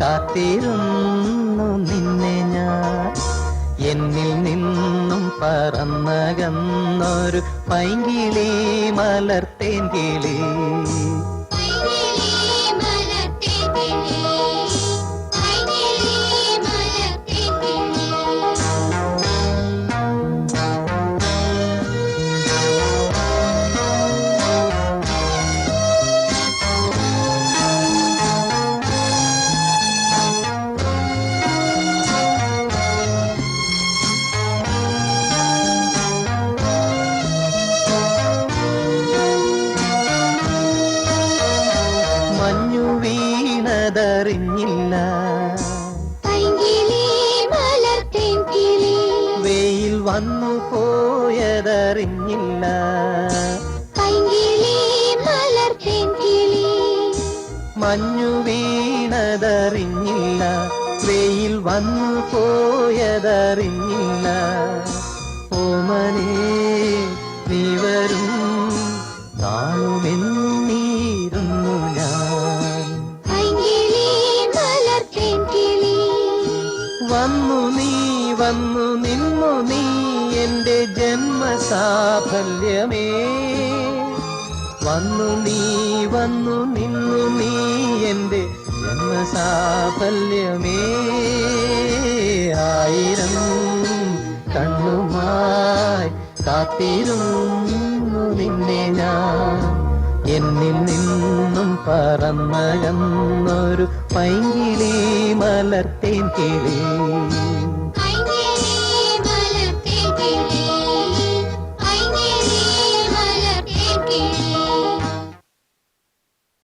കാത്തിരുന്നു നിന്നെ ഞാൻ. എന്നിൽ നിന്നും പറന്നകന്നൊരു പൈങ്കിളി മലർത്തേൻ കിളി. വീണതറിഞ്ഞില്ല വെയിൽ വന്നു പോയതറിഞ്ഞില്ല. മഞ്ഞു വീണതറിഞ്ഞില്ല. വെയിൽ വന്നു പോയതറിഞ്ഞില്ല. ഓമനേ. വന്നു നിന്നു നീ എന്റെ ജന്മസാഫല്യമേ. വന്നു നീ വന്നു നിന്നു നീ എന്റെ ജന്മസാഫല്യമേ. ആയിരം കണ്ണുമായി കാത്തിരുന്നു നിന്നെ ഞാൻ. എന്നിൽ നിന്നും പറന്നകന്നൊരു പൈങ്കിളി മലർത്തേൻ കിളി.